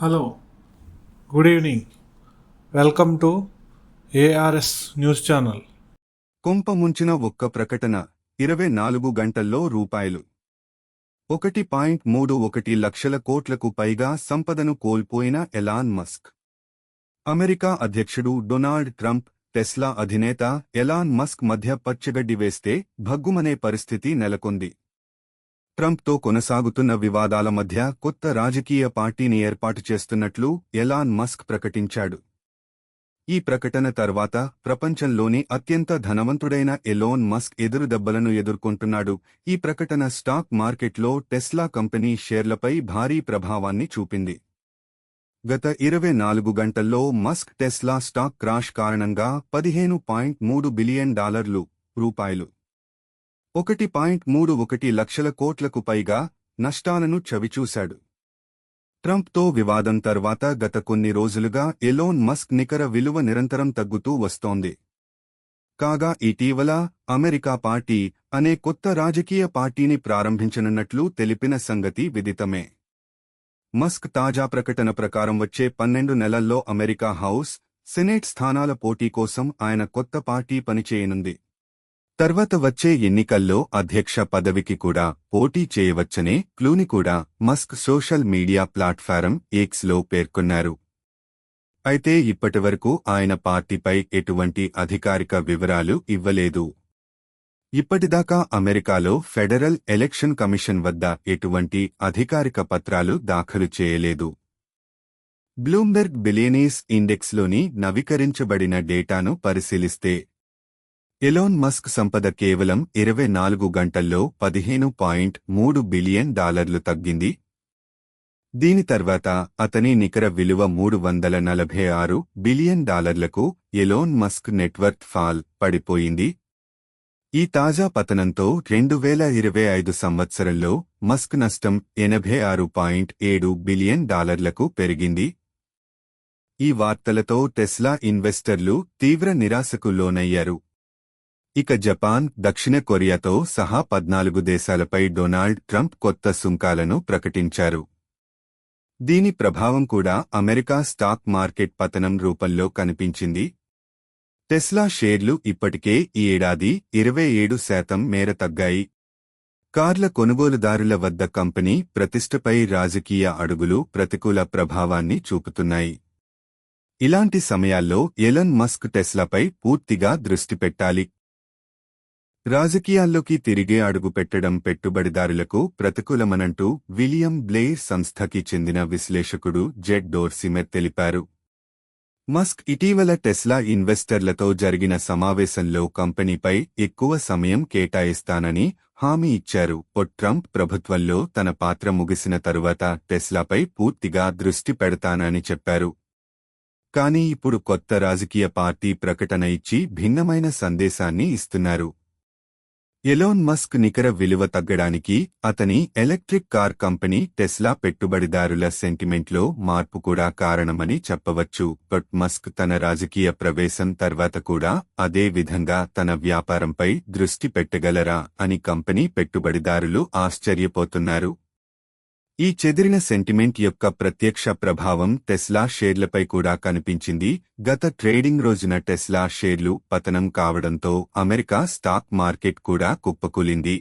Hello good evening. Welcome to ARS news channel. కొంప ముంచిన ఒక్క ప్రకటన ఇరవై నాలుగు గంటల్లో రూపాయలు. ఒకటి పాయింట్ మూడు ఒకటి లక్షల కోట్లకు పైగా సంపదను కోల్పోయిన ఎలాన్ మస్క్. అమెరికా అధ్యక్షుడు డొనాల్డ్ ట్రంప్ టెస్లా అధినేత ఎలాన్ మస్క్ మధ్య పచ్చగడ్డి వేస్తే భగ్గుమనే పరిస్థితి నెలకొంది. ట్రంప్తో కొనసాగుతున్న వివాదాల మధ్య కొత్త రాజకీయ పార్టీని ఏర్పాటు చేస్తున్నట్లు ఎలాన్ మస్క్ ప్రకటించాడు. ఈ ప్రకటన తర్వాత ప్రపంచంలోని అత్యంత ధనవంతుడైన ఎలోన్ మస్క్ ఎదురుదెబ్బలను ఎదుర్కొంటున్నాడు. ఈ ప్రకటన స్టాక్ మార్కెట్లో టెస్లా కంపెనీ షేర్లపై భారీ ప్రభావాన్ని చూపింది. గత ఇరవై నాలుగు గంటల్లో మస్క్ టెస్లా స్టాక్ క్రాష్ కారణంగా పదిహేను పాయింట్ మూడు బిలియన్ డాలర్లు రూపాయలు ఒకటి పాయింట్ మూడు ఒకటి లక్షల కోట్లకు పైగా నష్టాలను చవిచూశాడు. ట్రంప్తో వివాదం తర్వాత గత కొన్ని రోజులుగా ఎలోన్ మస్క్ నికర విలువ నిరంతరం తగ్గుతూ వస్తోంది. కాగా ఇటీవల అమెరికా పార్టీ అనే కొత్త రాజకీయ పార్టీని ప్రారంభించనున్నట్లు తెలిపిన సంగతి విదితమే. మస్క్ తాజా ప్రకటన ప్రకారం వచ్చే పన్నెండు నెలల్లో అమెరికా హౌస్ సెనేట్ స్థానాల పోటీ కోసం ఆయన కొత్త పార్టీ పనిచేయనుంది. తర్వాత వచ్చే ఎన్నికల్లో అధ్యక్ష పదవికి కూడా పోటీ చేయవచ్చనే క్లూని కూడా మస్క్ సోషల్ మీడియా ప్లాట్ఫారం ఎక్స్లో పేర్కొన్నారు. అయితే ఇప్పటివరకు ఆయన పార్టీపై ఎటువంటి అధికారిక వివరాలు ఇవ్వలేదు. ఇప్పటిదాకా అమెరికాలో ఫెడరల్ ఎలక్షన్ కమిషన్ వద్ద ఎటువంటి అధికారిక పత్రాలు దాఖలు చేయలేదు. బ్లూంబెర్గ్ బిలియనీస్ ఇండెక్స్లోని నవీకరించబడిన డేటాను పరిశీలిస్తే ఎలోన్ మస్క్ సంపద కేవలం ఇరవై నాలుగు గంటల్లో పదిహేను పాయింట్ మూడు బిలియన్ డాలర్లు తగ్గింది. దీని తర్వాత అతని నికర విలువ మూడు వందల నలభై ఆరు బిలియన్ డాలర్లకు ఎలోన్ మస్క్ నెట్వర్క్ ఫాల్ పడిపోయింది. ఈ తాజా పతనంతో రెండు వేల ఇరవై ఐదు సంవత్సరంలో మస్క్ నష్టం ఎనభై ఆరు పాయింట్ ఏడు బిలియన్ డాలర్లకు పెరిగింది. ఈ వార్తలతో టెస్లా ఇన్వెస్టర్లు తీవ్ర నిరాశకు లోనయ్యారు. ఇక జపాన్ దక్షిణ కొరియాతో సహా పద్నాలుగు దేశాలపై డొనాల్డ్ ట్రంప్ కొత్త సుంకాలను ప్రకటించారు. దీని ప్రభావం కూడా అమెరికా స్టాక్ మార్కెట్ పతనం రూపంలో కనిపించింది. టెస్లా షేర్లు ఇప్పటికే ఈ ఏడాది ఇరవై ఏడు శాతం మేర తగ్గాయి. కార్ల కొనుగోలుదారుల వద్ద కంపెనీ ప్రతిష్టపై రాజకీయ అడుగులు ప్రతికూల ప్రభావాన్ని చూపుతున్నాయి. ఇలాంటి సమయాల్లో ఎలన్ మస్క్ టెస్లాపై పూర్తిగా దృష్టి పెట్టాలి. రాజకీయాల్లోకి తిరిగే అడుగు పెట్టడం పెట్టుబడిదారులకు ప్రతికూలమనంటూ విలియం బ్లేర్ సంస్థకి చెందిన విశ్లేషకుడు జెడ్ డోర్సిమెర్ తెలిపారు. మస్క్ ఇటీవల టెస్లా ఇన్వెస్టర్లతో జరిగిన సమావేశంలో కంపెనీపై ఎక్కువ సమయం కేటాయిస్తానని హామీ ఇచ్చారు. ఓ ట్రంప్ ప్రభుత్వంలో తన పాత్ర ముగిసిన తరువాత టెస్లాపై పూర్తిగా దృష్టి పెడతానని చెప్పారు. కానీ ఇప్పుడు కొత్త రాజకీయ పార్టీ ప్రకటన ఇచ్చి భిన్నమైన సందేశాన్ని ఇస్తున్నారు. ఎలోన్ మస్క్ నికర విలువ తగ్గడానికి అతని ఎలక్ట్రిక్ కార్ కంపెనీ టెస్లా పెట్టుబడిదారుల సెంటిమెంట్లో మార్పు కూడా కారణమని చెప్పవచ్చు. బట్ మస్క్ తన రాజకీయ ప్రవేశం తర్వాత కూడా అదే విధంగా తన వ్యాపారంపై దృష్టి పెట్టగలరా అని కంపెనీ పెట్టుబడిదారులు ఆశ్చర్యపోతున్నారు. ఈ చెదిరిన సెంటిమెంట్ యొక్క ప్రత్యక్ష ప్రభావం టెస్లా షేర్లపై కూడా కనిపించింది. గత ట్రేడింగ్ రోజున టెస్లా షేర్లు పతనం కావడంతో అమెరికా స్టాక్ మార్కెట్ కూడా కుప్పకూలింది.